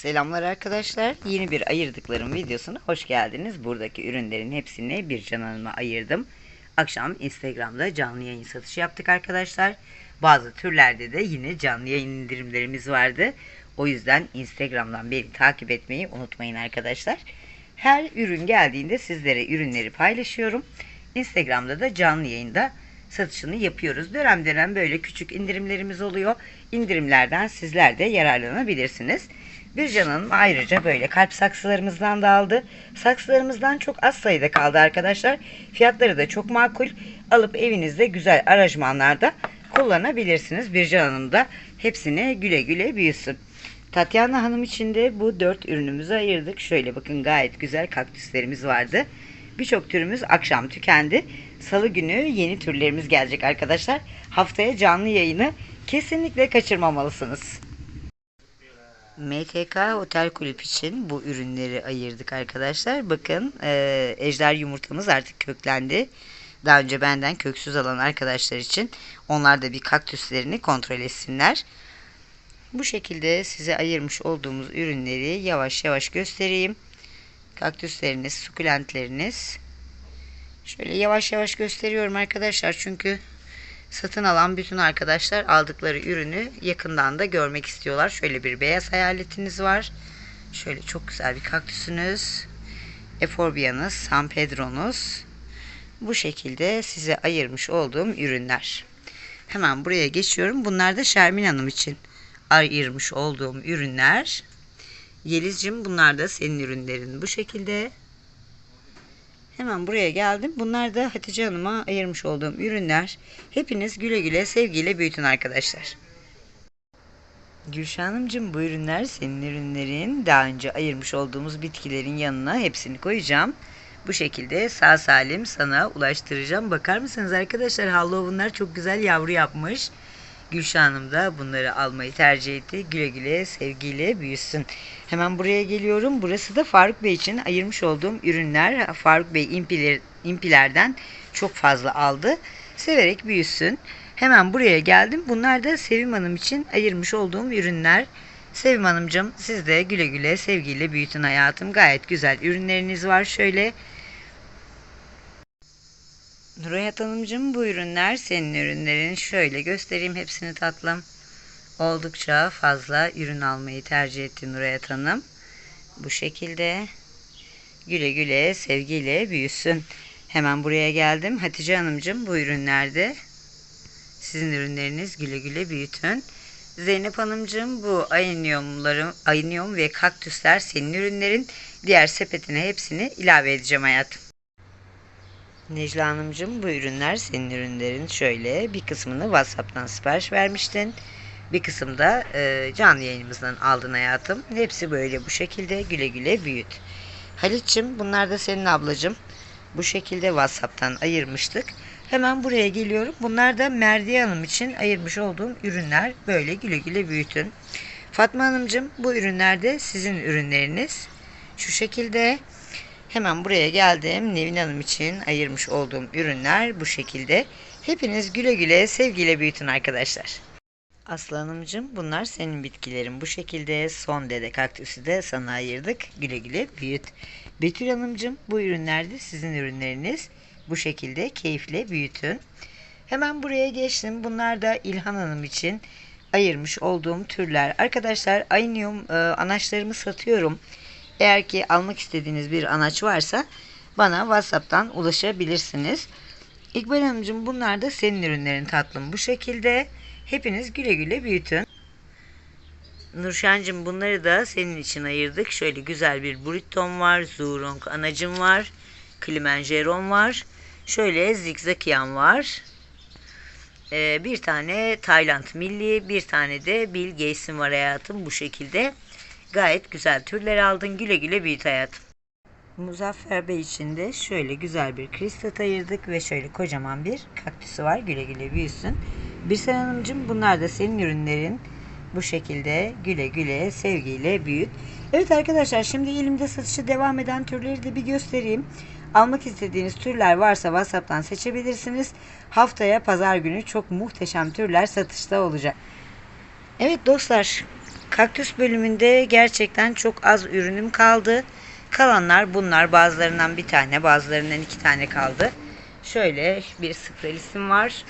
Selamlar arkadaşlar. Yeni bir ayırdıklarım videosuna hoş geldiniz. Buradaki ürünlerin hepsini bir Can Hanım'a ayırdım. Akşam Instagram'da canlı yayın satışı yaptık arkadaşlar. Bazı türlerde de yine canlı yayın indirimlerimiz vardı. O yüzden Instagram'dan beni takip etmeyi unutmayın arkadaşlar. Her ürün geldiğinde sizlere ürünleri paylaşıyorum. Instagram'da da canlı yayında satışını yapıyoruz. Dönem dönem böyle küçük indirimlerimiz oluyor. İndirimlerden sizler de yararlanabilirsiniz. Bir canım ayrıca böyle kalp saksılarımızdan da aldı. Saksılarımızdan çok az sayıda kaldı arkadaşlar. Fiyatları da çok makul. Alıp evinizde güzel aranjmanlarda kullanabilirsiniz. Bir canım da hepsine güle güle büyüsün. Tatyana Hanım için de bu dört ürünümüzü ayırdık. Şöyle bakın gayet güzel kaktüslerimiz vardı. Birçok türümüz akşam tükendi. Salı günü yeni türlerimiz gelecek arkadaşlar. Haftaya canlı yayını kesinlikle kaçırmamalısınız. MTK Otel Kulüp için bu ürünleri ayırdık arkadaşlar. Bakın e, ejder yumurtamız artık köklendi. Daha önce benden köksüz alan arkadaşlar için onlar da bir kaktüslerini kontrol etsinler. Bu şekilde size ayırmış olduğumuz ürünleri yavaş yavaş göstereyim. Kaktüsleriniz, sukulentleriniz. Şöyle yavaş yavaş gösteriyorum arkadaşlar çünkü satın alan bütün arkadaşlar aldıkları ürünü yakından da görmek istiyorlar. Şöyle bir beyaz hayaletiniz var. Şöyle çok güzel bir kaktüsünüz. Eforbia'nız, San Pedro'nuz. Bu şekilde size ayırmış olduğum ürünler. Hemen buraya geçiyorum. Bunlar da Şermin Hanım için ayırmış olduğum ürünler. Yelizcim bunlar da senin ürünlerin bu şekilde. Hemen buraya geldim. Bunlar da Hatice Hanım'a ayırmış olduğum ürünler. Hepiniz güle güle sevgiyle büyütün arkadaşlar. Gülşah Hanımcığım bu ürünler senin ürünlerin. Daha önce ayırmış olduğumuz bitkilerin yanına hepsini koyacağım. Bu şekilde sağ salim sana ulaştıracağım. Bakar mısınız arkadaşlar Halloween'lar çok güzel yavru yapmış. Gülşah Hanım da bunları almayı tercih etti. Güle güle sevgiyle büyüsün. Hemen buraya geliyorum. Burası da Faruk Bey için ayırmış olduğum ürünler. Faruk Bey impiler, impilerden çok fazla aldı. Severek büyüsün. Hemen buraya geldim. Bunlar da Sevim Hanım için ayırmış olduğum ürünler. Sevim Hanımcığım siz de güle güle sevgiyle büyütün hayatım. Gayet güzel ürünleriniz var. Şöyle Nurayat Hanımcığım bu ürünler senin ürünlerin. Şöyle göstereyim hepsini tatlım. Oldukça fazla ürün almayı tercih etti Nurayat Hanım. Bu şekilde güle güle sevgiyle büyüsün. Hemen buraya geldim. Hatice Hanımcığım bu ürünlerde sizin ürünleriniz güle güle büyütün. Zeynep Hanımcığım bu ayniumlarım, aynium ve kaktüsler senin ürünlerin. Diğer sepetine hepsini ilave edeceğim hayatım. Necla Hanımcığım bu ürünler senin ürünlerin. Şöyle bir kısmını WhatsApp'tan sipariş vermiştin. Bir kısım da e, canlı yayınımızdan aldın hayatım. Hepsi böyle bu şekilde güle güle büyüt. Halit'cim bunlar da senin ablacığım. Bu şekilde WhatsApp'tan ayırmıştık. Hemen buraya geliyorum. Bunlar da Merdiye Hanım için ayırmış olduğum ürünler. Böyle güle güle büyütün. Fatma Hanımcığım bu ürünler de sizin ürünleriniz. Şu şekilde Hemen buraya geldim. Nevin Hanım için ayırmış olduğum ürünler bu şekilde. Hepiniz güle güle sevgiyle büyütün arkadaşlar. Aslı Hanımcığım bunlar senin bitkilerin. Bu şekilde son dede kaktüsü de sana ayırdık. Güle güle büyüt. Betül Hanımcığım bu ürünler de sizin ürünleriniz. Bu şekilde keyifle büyütün. Hemen buraya geçtim. Bunlar da İlhan Hanım için ayırmış olduğum türler. Arkadaşlar Aynium e, anaçlarımı satıyorum. Eğer ki almak istediğiniz bir anaç varsa bana WhatsApp'tan ulaşabilirsiniz. İkbal Hanımcığım bunlar da senin ürünlerin tatlım. Bu şekilde hepiniz güle güle büyütün. Nurşancığım bunları da senin için ayırdık. Şöyle güzel bir Britton var. Zurong anacım var. Kilimanjaro var. Şöyle Zigzakian var. Ee, bir tane Tayland milli, bir tane de Bill Gates'in var hayatım bu şekilde. Gayet güzel türler aldın. Güle güle büyüt hayatım. Muzaffer Bey için de şöyle güzel bir kristat ayırdık ve şöyle kocaman bir kaktüsü var. Güle güle büyüsün. Birsel Hanımcığım bunlar da senin ürünlerin. Bu şekilde güle güle sevgiyle büyüt. Evet arkadaşlar şimdi elimde satışı devam eden türleri de bir göstereyim. Almak istediğiniz türler varsa WhatsApp'tan seçebilirsiniz. Haftaya pazar günü çok muhteşem türler satışta olacak. Evet dostlar Kaktüs bölümünde gerçekten çok az ürünüm kaldı. Kalanlar bunlar. Bazılarından bir tane, bazılarından iki tane kaldı. Şöyle bir sprelistim var.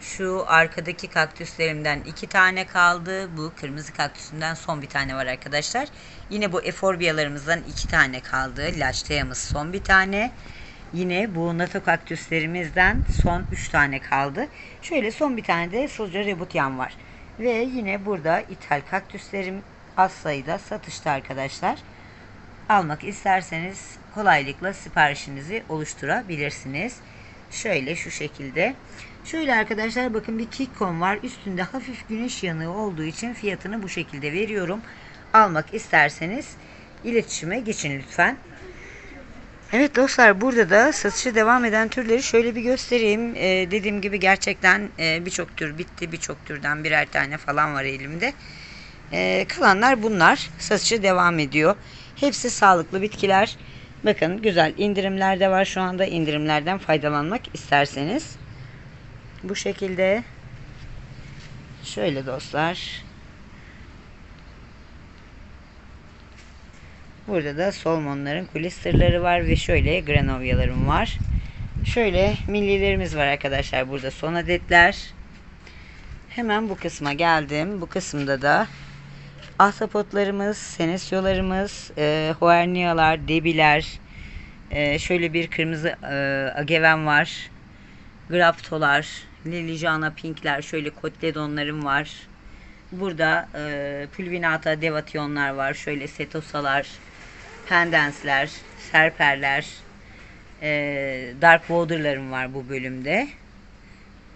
Şu arkadaki kaktüslerimden iki tane kaldı. Bu kırmızı kaktüsünden son bir tane var arkadaşlar. Yine bu eforbiyalarımızdan iki tane kaldı. Laçteyamız son bir tane. Yine bu NATO kaktüslerimizden son üç tane kaldı. Şöyle son bir tane de Soldier Rebutian var. Ve yine burada ithal kaktüslerim az sayıda satışta arkadaşlar. Almak isterseniz kolaylıkla siparişinizi oluşturabilirsiniz. Şöyle şu şekilde. Şöyle arkadaşlar bakın bir Kikon var. Üstünde hafif güneş yanığı olduğu için fiyatını bu şekilde veriyorum. Almak isterseniz iletişime geçin lütfen. Evet dostlar burada da satışı devam eden türleri şöyle bir göstereyim. Ee, dediğim gibi gerçekten e, birçok tür bitti. Birçok türden birer tane falan var elimde. Ee, kalanlar bunlar. Satışı devam ediyor. Hepsi sağlıklı bitkiler. Bakın güzel indirimler de var şu anda. indirimlerden faydalanmak isterseniz. Bu şekilde şöyle dostlar. Burada da solmonların kulisterleri var ve şöyle granovyalarım var. Şöyle millilerimiz var arkadaşlar. Burada son adetler. Hemen bu kısma geldim. Bu kısımda da ahtapotlarımız, senesyolarımız, e, hoerniyalar, debiler, e, şöyle bir kırmızı e, ageven var. Graptolar, lilijana pinkler, şöyle kotledonlarım var. Burada e, pulvinata devationlar var. Şöyle setosalar, pendensler, serperler, e, dark water'larım var bu bölümde.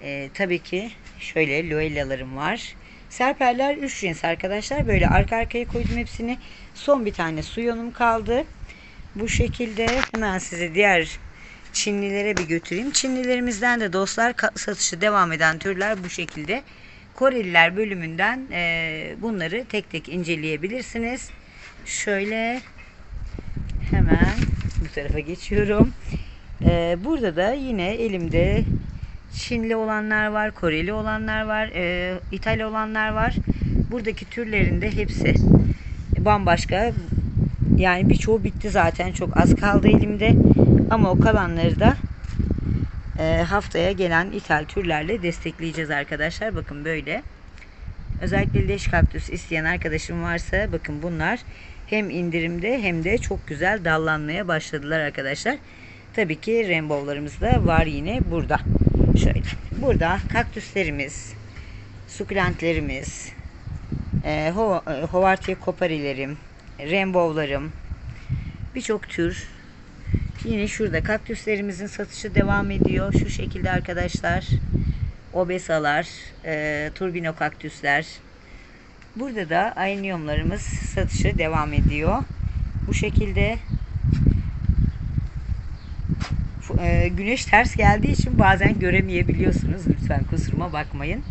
E, tabii ki şöyle loellalarım var. Serperler 3 cins arkadaşlar. Böyle arka arkaya koydum hepsini. Son bir tane suyonum kaldı. Bu şekilde hemen size diğer Çinlilere bir götüreyim. Çinlilerimizden de dostlar satışı devam eden türler bu şekilde. Koreliler bölümünden e, bunları tek tek inceleyebilirsiniz. Şöyle hemen bu tarafa geçiyorum. E, burada da yine elimde Çinli olanlar var, Koreli olanlar var, e, İtalya olanlar var. Buradaki türlerin de hepsi bambaşka. Yani birçoğu bitti zaten. Çok az kaldı elimde. Ama o kalanları da e, haftaya gelen ithal türlerle destekleyeceğiz arkadaşlar. Bakın böyle. Özellikle leş kaktüs isteyen arkadaşım varsa bakın bunlar hem indirimde hem de çok güzel dallanmaya başladılar arkadaşlar. Tabii ki rainbow'larımız da var yine burada. Şöyle. Burada kaktüslerimiz, sukulentlerimiz, e, ho e, hovartiya koparilerim, rainbow'larım, birçok tür. Yine şurada kaktüslerimizin satışı devam ediyor. Şu şekilde arkadaşlar. Obesalar, e, turbino kaktüsler. Burada da ayniumlarımız satışı devam ediyor. Bu şekilde e, güneş ters geldiği için bazen göremeyebiliyorsunuz. Lütfen kusuruma bakmayın.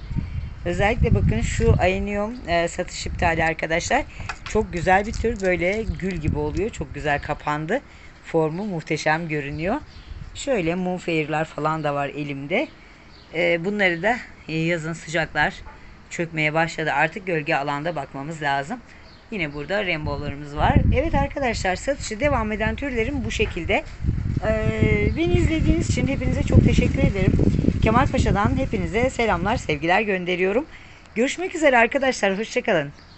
Özellikle bakın şu aynium e, satış iptali arkadaşlar. Çok güzel bir tür. Böyle gül gibi oluyor. Çok güzel kapandı. Formu muhteşem görünüyor. Şöyle moonfair'lar falan da var elimde. E, bunları da yazın sıcaklar çökmeye başladı. Artık gölge alanda bakmamız lazım. Yine burada rainbow'larımız var. Evet arkadaşlar satışı devam eden türlerim bu şekilde. Ee, beni izlediğiniz için hepinize çok teşekkür ederim. Kemal Paşa'dan hepinize selamlar, sevgiler gönderiyorum. Görüşmek üzere arkadaşlar. Hoşçakalın.